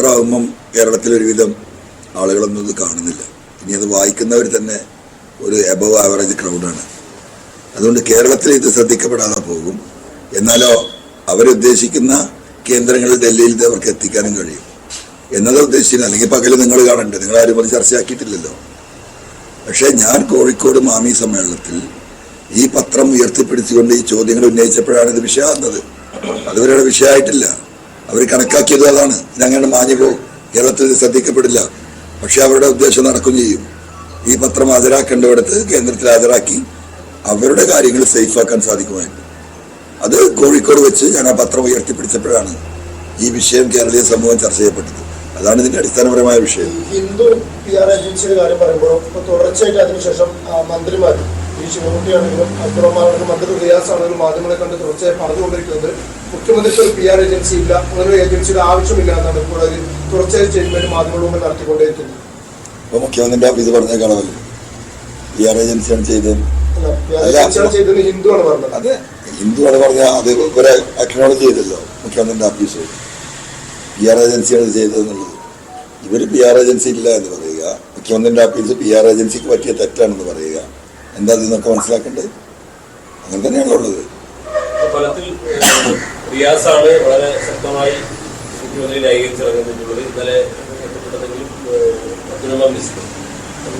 പത്രമാകുമ്പം കേരളത്തിൽ ഒരുവിധം ആളുകളൊന്നും ഇത് കാണുന്നില്ല. ഇനി അത് വായിക്കുന്നവർ തന്നെ ഒരു എബവ് ആവറേജ് ക്രൗഡാണ് അതുകൊണ്ട് കേരളത്തിൽ ഇത് ശ്രദ്ധിക്കപ്പെടാതെ പോകും. എന്നാലോ അവരുദ്ദേശിക്കുന്ന കേന്ദ്രങ്ങളിൽ ഡൽഹിയിൽ അവർക്ക് എത്തിക്കാനും കഴിയും. എന്നത് ഉദ്ദേശിക്കുന്നത് അല്ലെങ്കിൽ പകൽ നിങ്ങൾ കാണണ്ടേ? നിങ്ങൾ ആരും അത് ചർച്ചയാക്കിയിട്ടില്ലല്ലോ. പക്ഷേ ഞാൻ കോഴിക്കോട് മാമി സമ്മേളനത്തിൽ ഈ പത്രം ഉയർത്തിപ്പിടിച്ചുകൊണ്ട് ഈ ചോദ്യങ്ങൾ ഉന്നയിച്ചപ്പോഴാണ് ഇത് വിഷയമാകുന്നത്. അതുവരെയുടെ വിഷയമായിട്ടില്ല. അവർ കണക്കാക്കിയത് അതാണ്. ഇതങ്ങനെ മാഞ്ഞു കേരളത്തിൽ ശ്രദ്ധിക്കപ്പെടില്ല. പക്ഷെ അവരുടെ ഉദ്ദേശം നടക്കുകയും ചെയ്യും. ഈ പത്രം ഹാജരാക്കേണ്ടവിടത്ത് കേന്ദ്രത്തിൽ ഹാജരാക്കി അവരുടെ കാര്യങ്ങൾ സേഫാക്കാൻ സാധിക്കുമായിരുന്നു. അത് കോഴിക്കോട് വെച്ച് ഞാൻ ആ പത്രം ഉയർത്തിപ്പിടിച്ചപ്പോഴാണ് ഈ വിഷയം കേരളീയ സമൂഹം ചർച്ച ചെയ്യപ്പെട്ടത്. അതാണ് ഇതിന്റെ അടിസ്ഥാനപരമായ വിഷയം. ഹിന്ദു പി ആർ ഏജൻസിയുടെ കാര്യം പറയുമ്പോൾ തുടർച്ചയായിട്ട് അതിനുശേഷം മന്ത്രിമാർ ഈ ശിവകുട്ടിയാണെങ്കിലും അബ്ദുറഹ്മാനാണെങ്കിലും മറ്റൊരു റിയാസാണെങ്കിലും മാധ്യമങ്ങളെ കണ്ട് തുടർച്ചയായി പറഞ്ഞുകൊണ്ടിരിക്കുന്നത്. മുഖ്യമന്ത്രിക്ക് ഒരു പി ആർ ഏജൻസി ഇല്ല. അങ്ങനെ ഒരു ഏജൻസിയുടെ ആവശ്യമില്ല എന്നാണ് ഇപ്പോൾ ഒരു തുടർച്ചയായി സ്റ്റേറ്റ്മെന്റ് മാധ്യമങ്ങളുടെ മുമ്പിൽ നടത്തിക്കൊണ്ടേയിരിക്കുന്നത്. അപ്പൊ മുഖ്യമന്ത്രിന്റെ ഓഫീസ് പറഞ്ഞ കാണുമല്ലോ. പി ആർ ഏജൻസിയാണ് ചെയ്തത്. അത് ഹിന്ദുവാണ് പറഞ്ഞ അത് ഇവരെ അക്നോളജ് ചെയ്തല്ലോ മുഖ്യമന്ത്രിന്റെ ഓഫീസ് പി ആർ ഏജൻസിയാണ് ചെയ്തതെന്നുള്ളത് ഇവർ പി ആർ ഏജൻസി ഇല്ല എന്ന് പറയുക. മുഖ്യമന്ത്രിന്റെ ഓഫീസ് പി ആർ ഏജൻസിക്ക് പറ്റിയ തെറ്റാണെന്ന് പറയുക. എന്താ ഇതിന്നൊക്കെ മനസ്സിലാക്കേണ്ടത്? അങ്ങനെ തന്നെയാണല്ലോ ഉള്ളത്. ഫലത്തിൽ ആണ് വളരെ ശക്തമായി മുഖ്യമന്ത്രി ന്യായീകരിച്ചിറങ്ങുന്നിട്ടുള്ളത് ഇന്നലെ ബന്ധപ്പെട്ടതെങ്കിലും അബ്ദുറഹ്മാൻ മിസ്ലി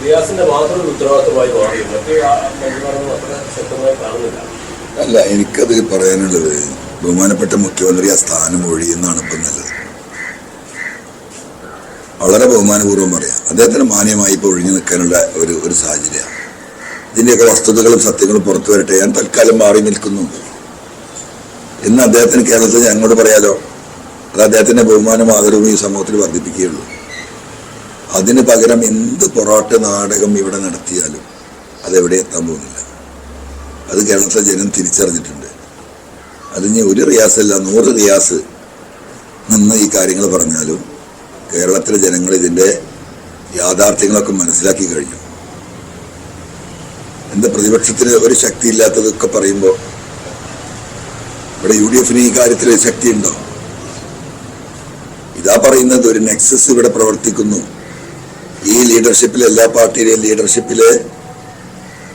റിയാസിന്റെ മാത്രം ഒരു ഉത്തരവാദിത്തമായി മാറി മറ്റ് ആ മന്ത്രിമാരൊന്നും അത്ര ശക്തമായി കാണുന്നില്ല. അല്ല എനിക്കത് പറയാനുള്ളത് ബഹുമാനപ്പെട്ട മുഖ്യമന്ത്രി ആ സ്ഥാനം ഒഴിയുന്നതാണ് ഇപ്പം നല്ലത്. വളരെ ബഹുമാനപൂർവം പറയാം. അദ്ദേഹത്തിന് മാന്യമായി ഇപ്പോൾ ഒഴിഞ്ഞു നിൽക്കാനുള്ള ഒരു ഒരു സാഹചര്യമാണ്. ഇതിന്റെയൊക്കെ വസ്തുതകളും സത്യങ്ങളും പുറത്തു വരട്ടെ. ഞാൻ തൽക്കാലം മാറി നിൽക്കുന്നു. എന്ന് അദ്ദേഹത്തിന് കേരളത്തിൽ ഞങ്ങളോട് പറയാലോ? അത് അദ്ദേഹത്തിന്റെ ബഹുമാനം ആദരവും ഈ സമൂഹത്തിൽ വർദ്ധിപ്പിക്കുകയുള്ളൂ. അതിന് പകരം എന്ത് പൊറാട്ട് നാടകം ഇവിടെ നടത്തിയാലും അതെവിടെ എത്താൻ പോകുന്നില്ല. അത് കേരളത്തിലെ ജനം തിരിച്ചറിഞ്ഞിട്ടുണ്ട്. അതിന് ഒരു റിയാസല്ല നൂറ് റിയാസ് നിന്ന് ഈ കാര്യങ്ങൾ പറഞ്ഞാലും കേരളത്തിലെ ജനങ്ങൾ ഇതിന്റെ യാഥാർത്ഥ്യങ്ങളൊക്കെ മനസ്സിലാക്കി കഴിഞ്ഞു. എന്താ പ്രതിപക്ഷത്തിന് ഒരു ശക്തി ഇല്ലാത്തതൊക്കെ പറയുമ്പോൾ ഇവിടെ യു ഡി എഫിന് ഈ കാര്യത്തിൽ ശക്തി ഉണ്ടോ ഇതാ പറയുന്നത് ഒരു നെക്സസ് ഇവിടെ പ്രവർത്തിക്കുന്നു. ഈ ലീഡർഷിപ്പിലെ എല്ലാ പാർട്ടിയിലെയും ലീഡർഷിപ്പിലെ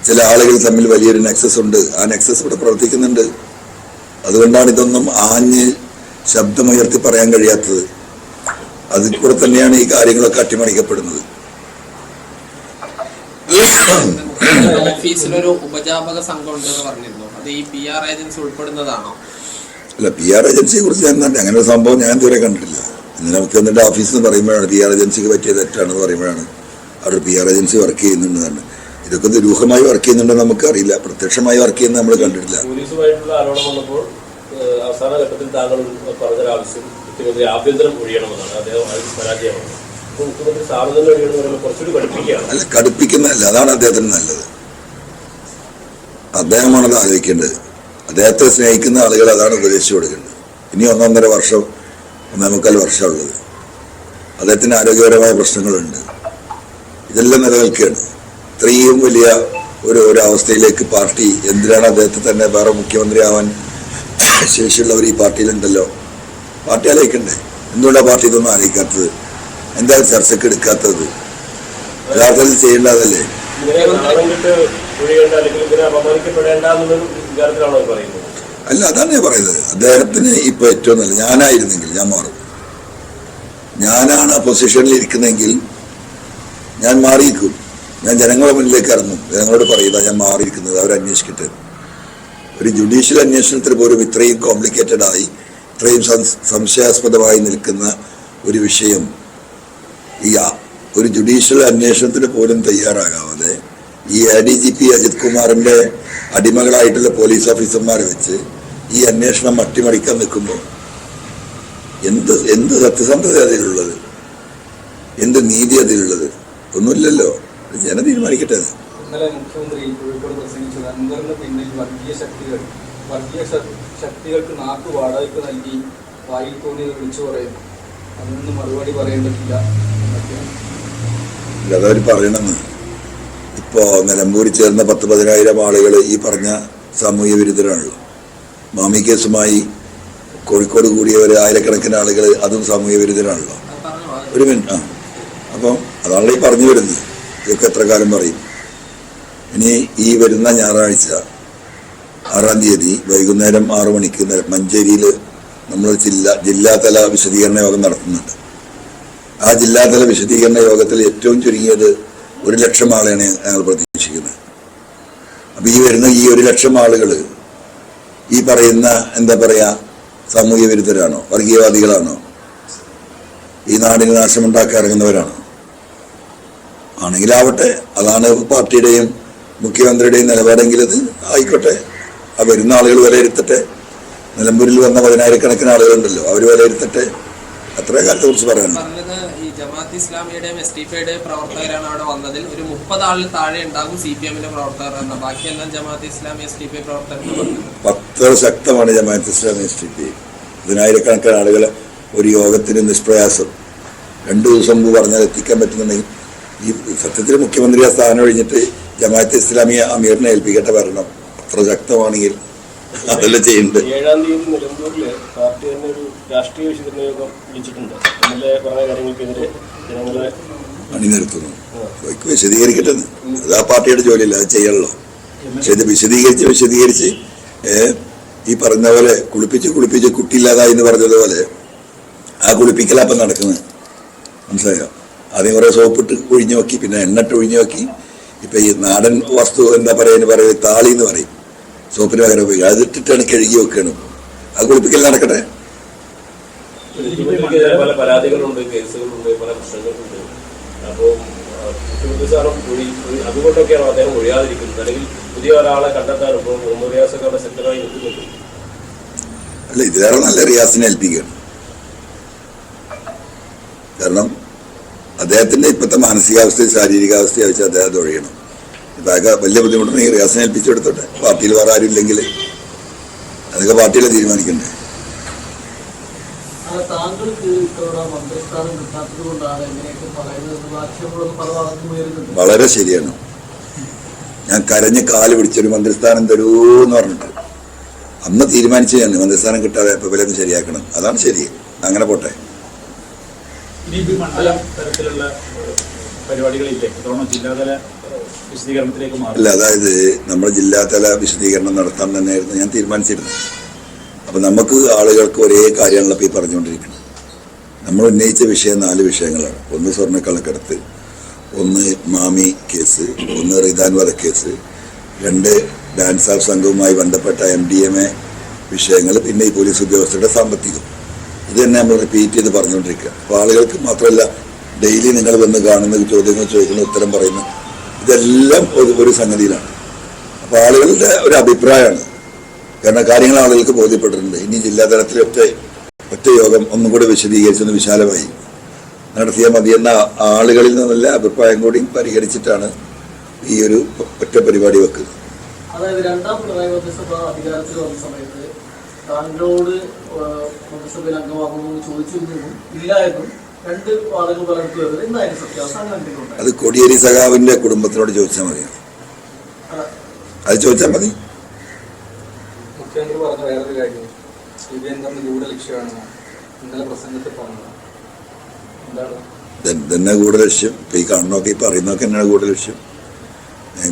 ചില ആളുകൾ തമ്മിൽ വലിയൊരു നെക്സസ് ഉണ്ട്. ആ നെക്സസ് ഇവിടെ പ്രവർത്തിക്കുന്നുണ്ട്. അതുകൊണ്ടാണ് ഇതൊന്നും ആഞ്ഞ് ശബ്ദമുയർത്തി പറയാൻ കഴിയാത്തത്. അതിൽ കൂടെ തന്നെയാണ് ഈ കാര്യങ്ങളൊക്കെ അട്ടിമറിക്കപ്പെടുന്നത്. ഓഫീസിലൊരു ഉപജാപക സംഘം ഉണ്ടെന്ന് പറഞ്ഞിരുന്നു. അത് ഈ പി ആർ ഏജൻസി ഉൾപ്പെടുന്നതാണോ? അല്ല പി ആർ ഏജൻസിയെ കുറിച്ച് ഞാൻ തന്നെ അങ്ങനെ ഒരു സംഭവം ഞാൻ ഇതുവരെ കണ്ടിട്ടില്ല. നമുക്ക് മുഖ്യമന്ത്രിയുടെ ഓഫീസ് എന്ന് പറയുമ്പോഴാണ് പി ആർ ഏജൻസിക്ക് പറ്റിയ തെറ്റാണെന്ന് പറയുമ്പോഴാണ് അവർ പി ആർ ഏജൻസി വർക്ക് ചെയ്യുന്നുണ്ട് തന്നെ. ഇതൊക്കെ ദുരൂഹമായി വർക്ക് ചെയ്യുന്നുണ്ടെന്ന് നമുക്ക് അറിയില്ല പ്രത്യക്ഷമായി വർക്ക് ചെയ്യുന്നത് നമ്മൾ കണ്ടിട്ടില്ല. അവസാന ഘട്ടത്തിൽ താങ്കൾ ആവശ്യം മുഖ്യമന്ത്രി ആഭ്യന്തരം ഒഴിയണമെന്നാണ്. അദ്ദേഹം പരാജയമാണ് അല്ല കടുപ്പിക്കുന്നതല്ല. അതാണ് അദ്ദേഹത്തിന് നല്ലത്. അദ്ദേഹമാണത് ആലോചിക്കേണ്ടത്. അദ്ദേഹത്തെ സ്നേഹിക്കുന്ന ആളുകൾ അതാണ് ഉപദേശിച്ചു കൊടുക്കേണ്ടത്. ഇനി ഒന്നൊന്നര വർഷം ഒന്നേ മുക്കാൽ വർഷമുള്ളത് അദ്ദേഹത്തിന് ആരോഗ്യപരമായ പ്രശ്നങ്ങളുണ്ട്. ഇതെല്ലാം നിലനിൽക്കുകയാണ്. ഇത്രയും വലിയ ഒരു ഒരു അവസ്ഥയിലേക്ക് പാർട്ടി എന്തിനാണ് അദ്ദേഹത്തെ തന്നെ വേറെ മുഖ്യമന്ത്രി ആവാൻ ശേഷിയുള്ളവർ ഈ പാർട്ടിയിലുണ്ടല്ലോ? പാർട്ടി ആലോചിക്കണ്ടേ? എന്തുകൊണ്ടാണ് പാർട്ടി ഇതൊന്നും ആലോചിക്കാത്തത്? എന്താ ചർച്ചക്ക് എടുക്കാത്തത്? യഥാർത്ഥത്തിൽ ചെയ്യേണ്ടതല്ലേ? അല്ല അതാണ് ഞാൻ പറയുന്നത്. അദ്ദേഹത്തിന് ഇപ്പൊ ഏറ്റവും നല്ല ഞാനായിരുന്നെങ്കിൽ ഞാൻ മാറും. ഞാനാണ് ആ പൊസിഷനിൽ ഇരിക്കുന്നെങ്കിൽ ഞാൻ മാറിയിരിക്കും. ഞാൻ ജനങ്ങളുടെ മുന്നിലേക്ക് ഇറങ്ങും. ജനങ്ങളോട് പറയുക ഞാൻ മാറിയിരിക്കുന്നത്. അവർ അന്വേഷിക്കട്ടെ. ഒരു ജുഡീഷ്യൽ അന്വേഷണത്തിന് പോലും ഇത്രയും കോംപ്ലിക്കേറ്റഡായി ഇത്രയും സംശയാസ്പദമായി നിൽക്കുന്ന ഒരു വിഷയം ഈ ഒരു ജുഡീഷ്യൽ അന്വേഷണത്തിന് പോലും തയ്യാറാകാതെ ഈ A D G P Ajith കുമാറിന്റെ അടിമകളായിട്ടുള്ള പോലീസ് ഓഫീസർമാരെ വെച്ച് ഈ അന്വേഷണം അട്ടിമറിക്കാൻ നിൽക്കുമ്പോൾ എന്ത് എന്ത് സത്യസന്ധത അതിലുള്ളത്? എന്ത് നീതി അതിലുള്ളത്? ഒന്നുമില്ലല്ലോ. ജന തീരുമാനിക്കട്ടെ അത്. വർഗീയ ശക്തികൾ വർഗീയ ശക്തികൾക്ക് നാക്ക് വാടകയ്ക്ക് നൽകി വായിൽ തോന്നിയത് വിളിച്ചു പറയുന്നു. അതിനൊന്നും മറുപടി ഇല്ല, അതവർ പറയണമെന്ന് ഇപ്പോ നിലമ്പൂരിൽ ചേർന്ന പത്ത് പതിനായിരം ആളുകൾ ഈ പറഞ്ഞ സാമൂഹ്യ വിരുദ്ധരാണല്ലോ. മാമി കേസുമായി കോഴിക്കോട് കൂടിയ ഒരു ആയിരക്കണക്കിന് ആളുകൾ അതും സാമൂഹ്യ വിരുദ്ധരാണല്ലോ. ഒരു മിനിറ്റ് ആ. അപ്പം അതാണല്ലോ ഈ പറഞ്ഞു വരുന്നത്. ഇതൊക്കെ എത്ര കാലം പറയും? ഇനി ഈ വരുന്ന ഞായറാഴ്ച ആറാം തീയതി വൈകുന്നേരം ആറു മണിക്ക് മഞ്ചേരിയിൽ നമ്മൾ ജില്ലാ ജില്ലാതല വിശദീകരണ യോഗം നടത്തുന്നുണ്ട്. ആ ജില്ലാതല വിശദീകരണ യോഗത്തിൽ ഏറ്റവും ചുരുങ്ങിയത് ഒരു ലക്ഷം ആളെയാണ് ഞങ്ങൾ പ്രതീക്ഷിക്കുന്നത്. അപ്പം ഈ വരുന്ന ഈ ഒരു ലക്ഷം ആളുകൾ ഈ പറയുന്ന എന്താ പറയുക സാമൂഹ്യ വിരുദ്ധരാണോ വർഗീയവാദികളാണോ ഈ നാടിന് നാശമുണ്ടാക്കി ഇറങ്ങുന്നവരാണോ? ആണെങ്കിലാവട്ടെ അതാണ് പാർട്ടിയുടെയും മുഖ്യമന്ത്രിയുടെയും നിലപാടെങ്കിലത് ആയിക്കോട്ടെ. ആ വരുന്ന ആളുകൾ വിലയിരുത്തട്ടെ. നിലമ്പൂരിൽ വന്ന പതിനായിരക്കണക്കിന് ആളുകളുണ്ടല്ലോ. അവർ വിലയിരുത്തട്ടെ അത്രേ കാലത്തെ കുറിച്ച് പറയാനുണ്ട്. പത്ത് ഈ ജമാഅത്ത് ഇസ്ലാമിയുടെയും എസ് പിയുടെയും പ്രവർത്തകരാണ് അവിടെ വന്നതിൽ. ഒരു മുപ്പത് ആളിൽ താഴെ ഉണ്ടാകും സി പി എമ്മിന്റെ പ്രവർത്തകർ എന്ന ബാക്കിയെല്ലാം Jamaat Islami S T P പ്രവർത്തകർ എന്ന് പത്ര ശക്തമാണ് Jamaat Islami S T P. പതിനായിരക്കണക്കിന് ആളുകൾ ഒരു യോഗത്തിന് നിഷ്പ്രയാസം. രണ്ടു ദിവസം മുമ്പ് പറഞ്ഞാൽ എത്തിക്കാൻ പറ്റുന്നുണ്ടെങ്കിൽ ഈ സത്യത്തിൽ മുഖ്യമന്ത്രിയുടെ സ്ഥാനം ഒഴിഞ്ഞിട്ട് ജമാഅത്ത് ഇസ്ലാമി അമീറിനെ ഏൽപ്പിക്കട്ടെ ഭരണം അത്ര ശക്തമാണെങ്കിൽ അതെല്ലാം ചെയ്യുന്നുണ്ട്. ഏഴാം തീയതി പാർട്ടി തന്നെ ഒരു രാഷ്ട്രീയ വിശദീകരണ യോഗം വിളിച്ചിട്ടുണ്ട്. ഇന്നലെ പറഞ്ഞ കാര്യങ്ങൾക്കെതിരെ ജനങ്ങളെ അണിനിരത്തുന്നു. വിശദീകരിക്കട്ടെ. അത് ആ പാർട്ടിയുടെ ജോലിയല്ല അത് ചെയ്യണല്ലോ പക്ഷെ ഇത് വിശദീകരിച്ച് വിശദീകരിച്ച് ഈ പറഞ്ഞ പോലെ കുളിപ്പിച്ച് കുളിപ്പിച്ച് കുട്ടിയില്ലാതായി എന്ന് പറഞ്ഞതുപോലെ ആ കുളിപ്പിക്കലപ്പം നടക്കുന്നത്. മനസ്സിലായോ? ആദ്യം കുറേ സോപ്പിട്ട് ഒഴിഞ്ഞു നോക്കി പിന്നെ എണ്ണിട്ട് ഒഴിഞ്ഞു നോക്കി ഇപ്പം ഈ നാടൻ വസ്തു എന്താ പറയുക പറയുക താളി എന്ന് പറയും. സോപ്പിന് പകരം ഉപയോഗിക്കുക അതിട്ടിട്ടാണ് കഴുകി വെക്കണം. അത് കുളിപ്പിക്കൽ നടക്കട്ടെ? അല്ല പല പരാതികളുണ്ട് കേസുകളുണ്ട് പല പ്രശ്നങ്ങളുണ്ട്. അപ്പോൾ മുഖ്യമന്ത്രി സാറും ഒഴി ഒഴി- അതുകൊണ്ടൊക്കെയാണ് അദ്ദേഹം ഒഴിയാതിരിക്കുന്നത്. അല്ലെങ്കിൽ പുതിയ ഒരാളെ കണ്ടെത്താൻ ഇപ്പോൾ മുഹമ്മദ് റിയാസൊക്കെ അവിടെ ശക്തമായി നിൽക്കുന്നുണ്ട്. അല്ല ഇതിലേറെ നല്ല റിയാസിനെ ഏൽപ്പിക്കുകയാണ്. കാരണം അദ്ദേഹത്തിന്റെ ഇപ്പോഴത്തെ മാനസികാവസ്ഥയും ശാരീരികാവസ്ഥയും വെച്ച് അദ്ദേഹത്തെ ഒഴിയണം ഇതൊക്കെ വലിയ ബുദ്ധിമുട്ടുണ്ടെങ്കിൽ റിയാസിനെ ഏൽപ്പിച്ചെടുത്തോട്ടെ പാർട്ടിയിൽ വേറെ ആരും ഇല്ലെങ്കിൽ അതൊക്കെ പാർട്ടിയിലെ തീരുമാനിക്കണ്ടേ? വളരെ ശരിയാണ്. ഞാൻ കരഞ്ഞ് കാൽ പിടിച്ചൊരു മന്ത്രിസ്ഥാനം തരൂ എന്ന് പറഞ്ഞിട്ട് അന്ന് തീരുമാനിച്ചു ഞാൻ മന്ത്രിസ്ഥാനം കിട്ടാതെ ഇപ്പൊ വില ശരിയാക്കണം. അതാണ് ശരി. അങ്ങനെ പോട്ടെ. പരിപാടികളില്ലേ? ജില്ലാതല അല്ല അതായത് നമ്മുടെ ജില്ലാതല വിശദീകരണം നടത്താൻ തന്നെയായിരുന്നു ഞാൻ തീരുമാനിച്ചിരുന്നത്. അപ്പൊ നമുക്ക് ആളുകൾക്ക് ഒരേ കാര്യമാണല്ലോ ഈ പറഞ്ഞുകൊണ്ടിരിക്കുന്നത്. നമ്മൾ ഉന്നയിച്ച വിഷയം നാല് വിഷയങ്ങളാണ്. ഒന്ന് സ്വർണക്കള്ളക്കടത്ത് ഒന്ന് മാമി കേസ് ഒന്ന് റിദാൻ കേസ് രണ്ട് ഡാൻസ് ഓഫ് സംഘവുമായി ബന്ധപ്പെട്ട എം ഡി എം എ വിഷയങ്ങൾ പിന്നെ ഈ പോലീസ് ഉദ്യോഗസ്ഥരുടെ സാമ്പത്തികം. ഇത് തന്നെ നമ്മൾ റിപ്പീറ്റ് ചെയ്ത് പറഞ്ഞുകൊണ്ടിരിക്കുക. അപ്പോൾ ആളുകൾക്ക് മാത്രമല്ല ഡെയിലി നിങ്ങൾ വന്ന് കാണുന്ന ചോദ്യങ്ങൾ ചോദിക്കുന്ന ഉത്തരം പറയുന്ന ഇതെല്ലാം ഒരു ഒരു സംഗതിയിലാണ്. അപ്പോൾ ആളുകളുടെ ഒരു അഭിപ്രായമാണ്. കാരണം കാര്യങ്ങൾ ആളുകൾക്ക് ബോധ്യപ്പെട്ടിട്ടുണ്ട്. ഇനി ജില്ലാതലത്തിൽ ഒറ്റ ഒറ്റ യോഗം ഒന്നും കൂടി വിശദീകരിച്ചൊന്ന് വിശാലമായി. നടത്തിയാൽ മതിയെന്ന ആളുകളിൽ നിന്നുള്ള അഭിപ്രായം കൂടി പരിഹരിച്ചിട്ടാണ് ഈ ഒരു ഒറ്റ പരിപാടി വെക്കുന്നത്. അതായത് രണ്ടാം പിണറായി മന്ത്രിസഭ അധികാരത്തിൽ വന്ന സമയത്ത് താങ്കളോട് മന്ത്രിസഭയിൽ അംഗമാകുമെന്ന് ചോദിച്ചിരുന്നു ഇല്ല എന്നും അത് കോടിയേരി സഖാവിന്റെ കുടുംബത്തിനോട് ചോദിച്ചാൽ മതി. അത് ചോദിച്ചാൽ മതി. മുഖ്യമന്ത്രി പറഞ്ഞ വേറൊരു കാര്യം. സുരേന്ദ്രന് ഗൂഢലക്ഷ്യമാണ് ഇന്നലെ പ്രസംഗത്തിൽ പറഞ്ഞത്. എന്താണ്? തന്നെ ഗൂഢലക്ഷ്യം ഇപ്പൊ ഈ കണ്ണൊക്കെ ഈ പറയുന്നതൊക്കെ തന്നെയാണ് ഗൂഢലക്ഷ്യം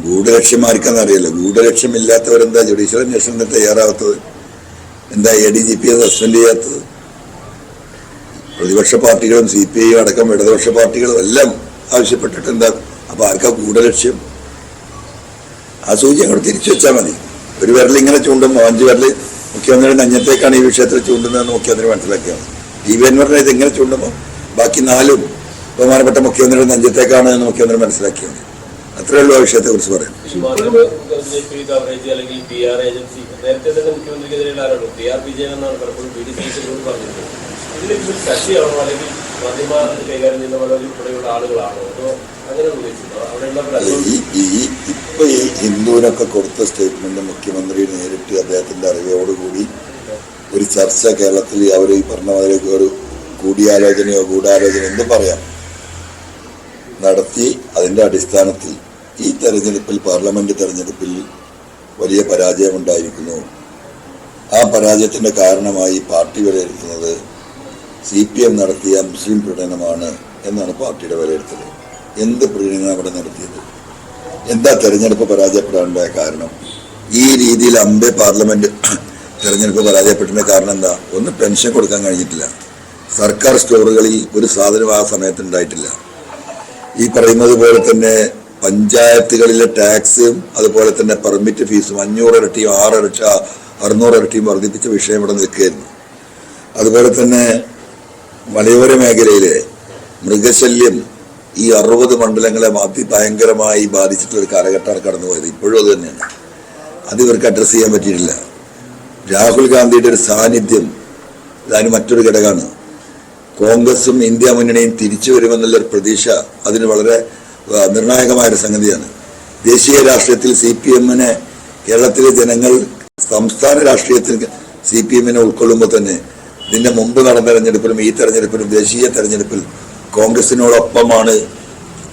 ഗൂഢലക്ഷ്യം ആർക്കാന്ന് അറിയില്ല. ഗൂഢലക്ഷ്യം ഇല്ലാത്തവരെന്താ ജുഡീഷ്യൽ അന്വേഷണത്തിന് തയ്യാറാവാത്തത്? എന്താ എ ഡി ജി പിയെ സസ്പെൻഡ് ചെയ്യാത്തത്? പ്രതിപക്ഷ പാർട്ടികളും സി പി ഐ അടക്കം ഇടതുപക്ഷ പാർട്ടികളും എല്ലാം ആവശ്യപ്പെട്ടിട്ട് എന്താ അപ്പൊ ആർക്കാ ഗൂഢലക്ഷ്യം ആ സൂചി അങ്ങോട്ട് തിരിച്ചു വെച്ചാൽ മതി. ഒരു വിരൽ ഇങ്ങനെ ചൂണ്ടും അഞ്ച് വിരൽ മുഖ്യമന്ത്രിയുടെ നഞ്ഞത്തേക്കാണ് ഈ വിഷയത്തിൽ ചൂണ്ടുന്നതെന്ന് മുഖ്യമന്ത്രി മനസ്സിലാക്കിയാൽ മതി ടി വി അൻവറിനെ ഇത് ഇങ്ങനെ ചൂണ്ടുമ്പോൾ ബാക്കി നാലും ബഹുമാനപ്പെട്ട മുഖ്യമന്ത്രിയുടെ നെഞ്ചത്തേക്കാണ് എന്ന് മുഖ്യമന്ത്രി മനസ്സിലാക്കിയാൽ മതി അത്രേ ഉള്ളൂ ആ വിഷയത്തെ കുറിച്ച് പറയാം നേരത്തെ തന്നെ അല്ലെങ്കിൽ കൈകാര്യം ചെയ്യുന്ന പോലെ ആളുകളാണോ? അതോ അങ്ങനെ ഈ ഇപ്പൊ ഈ ഹിന്ദുവിനൊക്കെ കൊടുത്ത സ്റ്റേറ്റ്മെന്റ് മുഖ്യമന്ത്രി നേരിട്ട് അദ്ദേഹത്തിന്റെ അറിവോടുകൂടി ഒരു ചർച്ച കേരളത്തിൽ അവർ ഈ പറഞ്ഞ മാതിരി ഒരു കൂടിയാലോചനയോ ഗൂഢാലോചനയോ എന്തും പറയാം. നടത്തി അതിന്റെ അടിസ്ഥാനത്തിൽ ഈ തെരഞ്ഞെടുപ്പിൽ പാർലമെന്റ് തെരഞ്ഞെടുപ്പിൽ വലിയ പരാജയമുണ്ടായിരിക്കുന്നു. ആ പരാജയത്തിന്റെ കാരണമായി പാർട്ടി വിലയിരുത്തുന്നത് സി പി എം നടത്തിയ മുസ്ലിം പ്രകടനമാണ് എന്നാണ് പാർട്ടിയുടെ വിലയിരുത്തൽ. എന്ത് പ്രകടനം അവിടെ നടത്തിയത്? എന്താ തെരഞ്ഞെടുപ്പ് പരാജയപ്പെടാനുണ്ടായ കാരണം? ഈ രീതിയിൽ അമ്പെ പാർലമെന്റ് തെരഞ്ഞെടുപ്പ് പരാജയപ്പെട്ടതിന്റെ കാരണം എന്താ? ഒന്ന് പെൻഷൻ കൊടുക്കാൻ കഴിഞ്ഞിട്ടില്ല. സർക്കാർ സ്റ്റോറുകളിൽ ഒരു സാധനം ആ സമയത്ത് ഉണ്ടായിട്ടില്ല. ഈ പറയുന്നത് പോലെ തന്നെ പഞ്ചായത്തുകളിലെ ടാക്സും അതുപോലെ തന്നെ പെർമിറ്റ് ഫീസും അഞ്ഞൂറ് ഇരട്ടിയും ആറ് ഇരട്ടിയും അറുന്നൂറ് ഇരട്ടിയും വർദ്ധിപ്പിച്ച വിഷയം ഇവിടെ നിൽക്കുകയായിരുന്നു. അതുപോലെ തന്നെ മലയോര മേഖലയിലെ മൃഗശല്യം ഈ അറുപത് മണ്ഡലങ്ങളെ ഭയങ്കരമായി ബാധിച്ചിട്ടുള്ള ഒരു കാലഘട്ടമാണ് കടന്നുപോയത്. ഇപ്പോഴും അത് തന്നെയാണ്. അത് ഇവർക്ക് അഡ്രസ്സ് ചെയ്യാൻ പറ്റിയിട്ടില്ല. രാഹുൽ ഗാന്ധിയുടെ ഒരു സാന്നിധ്യം ഇതാണ് മറ്റൊരു ഘടകമാണ്. കോൺഗ്രസും ഇന്ത്യ മുന്നണിയും തിരിച്ചു വരുമെന്നുള്ളൊരു പ്രതീക്ഷ അതിന് വളരെ നിർണായകമായൊരു സംഗതിയാണ്. ദേശീയ രാഷ്ട്രീയത്തിൽ സി പി എമ്മിനെ കേരളത്തിലെ ജനങ്ങൾ സംസ്ഥാന രാഷ്ട്രീയത്തിൽ സി പി എമ്മിനെ ഉൾക്കൊള്ളുമ്പോൾ തന്നെ ഇതിന്റെ മുമ്പ് നടന്ന തെരഞ്ഞെടുപ്പിലും ഈ തെരഞ്ഞെടുപ്പിലും ദേശീയ തെരഞ്ഞെടുപ്പിൽ കോൺഗ്രസിനോടൊപ്പമാണ്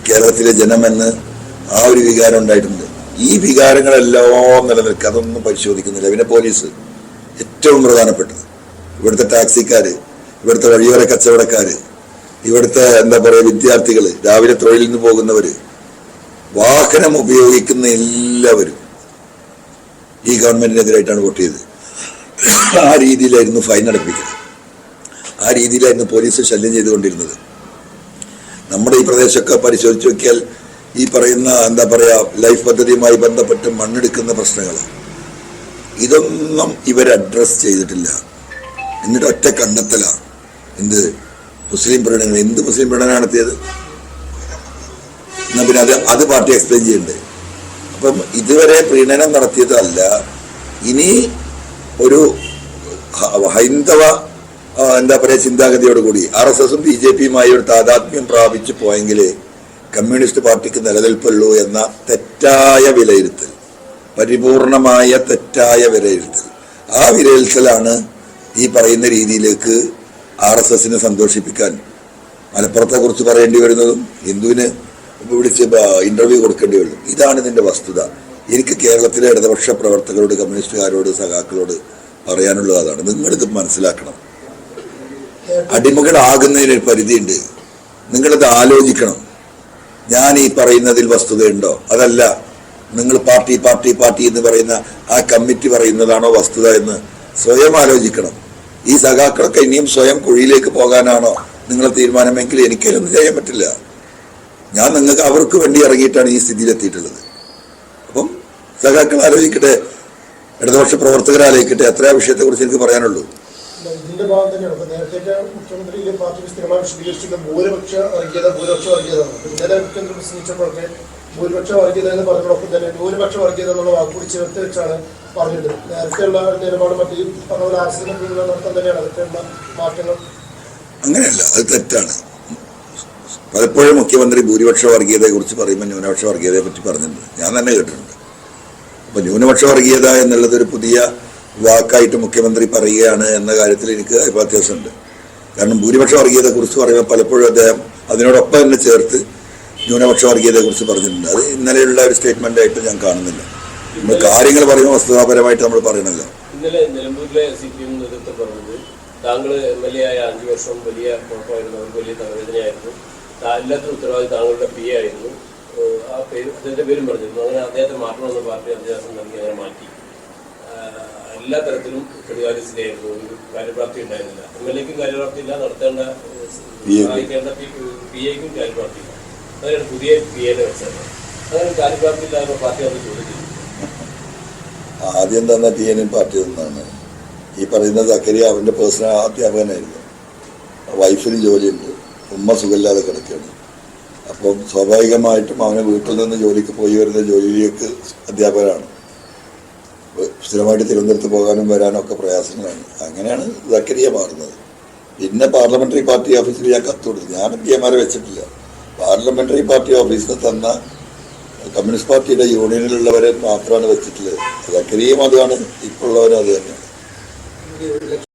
കേരളത്തിലെ ജനമെന്ന് ആ ഒരു വികാരം ഉണ്ടായിട്ടുണ്ട്. ഈ വികാരങ്ങളെല്ലാം നിലനിൽക്കുക അതൊന്നും പരിശോധിക്കുന്നില്ല. പിന്നെ പോലീസ് ഏറ്റവും പ്രധാനപ്പെട്ടത്. ഇവിടുത്തെ ടാക്സിക്കാർ ഇവിടുത്തെ വഴിയോര കച്ചവടക്കാർ ഇവിടുത്തെ എന്താ പറയുക വിദ്യാർത്ഥികൾ രാവിലെ തൊഴിലിൽ നിന്ന് പോകുന്നവർ വാഹനം ഉപയോഗിക്കുന്ന എല്ലാവരും ഈ ഗവൺമെന്റിനെതിരായിട്ടാണ് വോട്ട് ചെയ്തത്. ആ രീതിയിലായിരുന്നു ഫൈൻ അടപ്പിക്കുന്നത്. ആ രീതിയിലായിരുന്നു പോലീസ് ശല്യം ചെയ്തുകൊണ്ടിരുന്നത്. നമ്മുടെ ഈ പ്രദേശമൊക്കെ പരിശോധിച്ച് നോക്കിയാൽ ഈ പറയുന്ന എന്താ പറയുക ലൈഫ് പദ്ധതിയുമായി ബന്ധപ്പെട്ട് മണ്ണെടുക്കുന്ന പ്രശ്നങ്ങൾ ഇതൊന്നും ഇവർ അഡ്രസ് ചെയ്തിട്ടില്ല. എന്നിട്ട് ഒറ്റ കണ്ടെത്തല. എന്ത് മുസ്ലിം പ്രീണനം എന്ത് മുസ്ലിം പ്രീണനം നടത്തിയത്? എന്നാൽ പിന്നെ അത് അത് പാർട്ടി എക്സ്പ്ലെയിൻ ചെയ്യണ്ടേ? അപ്പം ഇതുവരെ പ്രീണനം നടത്തിയതല്ല. ഇനി ഒരു ഹൈന്ദവ എന്താ പറയുക ചിന്താഗതിയോട് കൂടി. ആർ എസ് എസും ബി ജെ പിയുമായി ഒരു താതാത്മ്യം പ്രാപിച്ചു പോയെങ്കിൽ കമ്മ്യൂണിസ്റ്റ് പാർട്ടിക്ക് നിലനിൽപ്പുള്ളൂ എന്ന തെറ്റായ വിലയിരുത്തൽ. പരിപൂർണമായ തെറ്റായ വിലയിരുത്തൽ. ആ വിലയിരുത്തലാണ് ഈ പറയുന്ന രീതിയിലേക്ക് ആർ എസ് എസിനെ സന്തോഷിപ്പിക്കാൻ മലപ്പുറത്തെ കുറിച്ച് പറയേണ്ടി വരുന്നതും ഹിന്ദുവിന് വിളിച്ച് ഇന്റർവ്യൂ കൊടുക്കേണ്ടി വരും ഇതാണ് ഇതിന്റെ വസ്തുത. എനിക്ക് കേരളത്തിലെ ഇടതുപക്ഷ പ്രവർത്തകരോട് കമ്മ്യൂണിസ്റ്റുകാരോട് സഖാക്കളോട് പറയാനുള്ളതാണ് നിങ്ങളിത് മനസ്സിലാക്കണം. അടിമകളാകുന്നതിന് ഒരു പരിധിയുണ്ട്. നിങ്ങളിത് ആലോചിക്കണം. ഞാൻ ഈ പറയുന്നതിൽ വസ്തുതയുണ്ടോ? അതല്ല നിങ്ങൾ പാർട്ടി പാർട്ടി പാർട്ടി എന്ന് പറയുന്ന ആ കമ്മിറ്റി പറയുന്നതാണോ വസ്തുത എന്ന് സ്വയം ആലോചിക്കണം. ഈ സഖാക്കളൊക്കെ ഇനിയും സ്വയം കുഴിയിലേക്ക് പോകാനാണോ നിങ്ങൾ തീരുമാനമെങ്കിൽ എനിക്കതിലൊന്നും ചെയ്യാൻ പറ്റില്ല. ഞാൻ നിങ്ങൾക്ക് അവർക്ക് വേണ്ടി ഇറങ്ങിയിട്ടാണ് ഈ സ്ഥിതിയിലെത്തിയിട്ടുള്ളത്. അപ്പം സഖാക്കൾ ആലോചിക്കട്ടെ ഇടതുപക്ഷ പ്രവർത്തകർ ആലോചിക്കട്ടെ എത്ര വിഷയത്തെക്കുറിച്ച് എനിക്ക് പറയാനുള്ളൂ. ഇതിന്റെ ഭാഗം തന്നെയാണ്. ഇപ്പൊ നേരത്തെ മുഖ്യമന്ത്രി പാർട്ടി സ്ഥിരമായി വിശദീകരിച്ചിരുന്ന ഭൂരിപക്ഷ വർഗീയത ഭൂരിപക്ഷ വർഗീയതാണ് ഇന്നലെ മുഖ്യമന്ത്രി പ്രസംഗിച്ചപ്പോഴൊക്കെ ഭൂരിപക്ഷ വർഗീയത എന്ന് പറഞ്ഞതോടൊപ്പം തന്നെ ന്യൂനപക്ഷ വർഗീയത എന്നുള്ള വാക്കുകൂടി ചേർത്ത് വെച്ചാണ് പറഞ്ഞത് നേരത്തെയുള്ള നിലപാട് മറ്റേ ഈ പറഞ്ഞ ആർസിന്റെ നടത്താൻ തന്നെയാണ്. അതൊക്കെയുള്ള മാറ്റങ്ങൾ. അങ്ങനെയല്ല അത് തെറ്റാണ്. പലപ്പോഴും മുഖ്യമന്ത്രി ഭൂരിപക്ഷ വർഗീയതയെ കുറിച്ച് പറയുമ്പോൾ ന്യൂനപക്ഷ വർഗീയതയെ പറ്റി പറഞ്ഞിട്ടുണ്ട്. ഞാൻ തന്നെ കേട്ടിട്ടുണ്ട്. അപ്പൊ ന്യൂനപക്ഷ വർഗീയത എന്നുള്ളത് ഒരു പുതിയ വാക്കായിട്ട് മുഖ്യമന്ത്രി പറയുകയാണ് എന്ന കാര്യത്തിൽ എനിക്ക് അഭിപ്രായവ്യത്യാസമുണ്ട് കാരണം ഭൂരിപക്ഷ വർഗീയതയെ കുറിച്ച് പറയുമ്പോൾ പലപ്പോഴും അദ്ദേഹം അതിനോടൊപ്പം തന്നെ ചേർത്ത് ന്യൂനപക്ഷ വർഗീയതയെ കുറിച്ച് പറഞ്ഞിട്ടുണ്ട്. അത് ഇന്നലെയുള്ള ഒരു സ്റ്റേറ്റ്മെന്റ് ആയിട്ട് ഞാൻ കാണുന്നില്ല. നമ്മൾ കാര്യങ്ങൾ പറയുമ്പോൾ വസ്തുതാപരമായിട്ട് നമ്മൾ പറയണല്ലോ. ഇന്നലെ താങ്കൾ ആയ വർഷം വലിയ വലിയ ഉത്തരവാദി താങ്കളുടെ പി ആയിരുന്നു. ആ പേര് പേരും പാർട്ടി എല്ലാ തരത്തിലും കെടുകാര്യസ്ഥയായിരുന്നു ഒരു കാര്യപ്രാപ്തി ഉണ്ടായിരുന്നില്ല. എം എൽ എക്കും കാര്യപ്രാപ്തി ഇല്ല. നടത്തേണ്ട. സഹായിക്കേണ്ട പി എക്കും കാര്യപ്രാപ്തി ഇല്ല. അതായത് പുതിയ പി എയുടെ വെച്ചത് അതായത് കാര്യപ്രാപ്തി ഇല്ലാതെ പാർട്ടി അത് ചോദിച്ചില്ല ആദ്യം തന്നെ പി എൻ പാർട്ടി നിന്നാണ്. ഈ പറയുന്ന സക്കരിയ അവന്റെ പേഴ്സണൽ അധ്യാപകനായിരുന്നു. വൈഫിന് ജോലിയുണ്ട്. ഉമ്മ സുഖമില്ലാതെ കിടക്കുകയാണ്. അപ്പം സ്വാഭാവികമായിട്ടും അവനെ വീട്ടിൽ നിന്ന് ജോലിക്ക് പോയി വരുന്ന ജോലിയിലേക്ക് അധ്യാപകനാണ്. സ്ഥിരമായിട്ട് തിരുവനന്തപുരത്ത് പോകാനും വരാനും ഒക്കെ പ്രയാസങ്ങളാണ്. അങ്ങനെയാണ് സക്കരിയ മാറുന്നത് പിന്നെ പാർലമെന്ററി പാർട്ടി ഓഫീസിൽ ഞാൻ കത്ത് കൊടുത്തു ഞാൻ പി എമാരെ വെച്ചിട്ടില്ല. പാർലമെന്ററി പാർട്ടി ഓഫീസിൽ തന്ന കമ്മ്യൂണിസ്റ്റ് പാർട്ടിയുടെ യൂണിയനിലുള്ളവരെ മാത്രമാണ് വെച്ചിട്ടുള്ളത്. സക്കരിയും അതാണ് ഇപ്പോൾ ഉള്ളവരും അത് തന്നെയാണ്.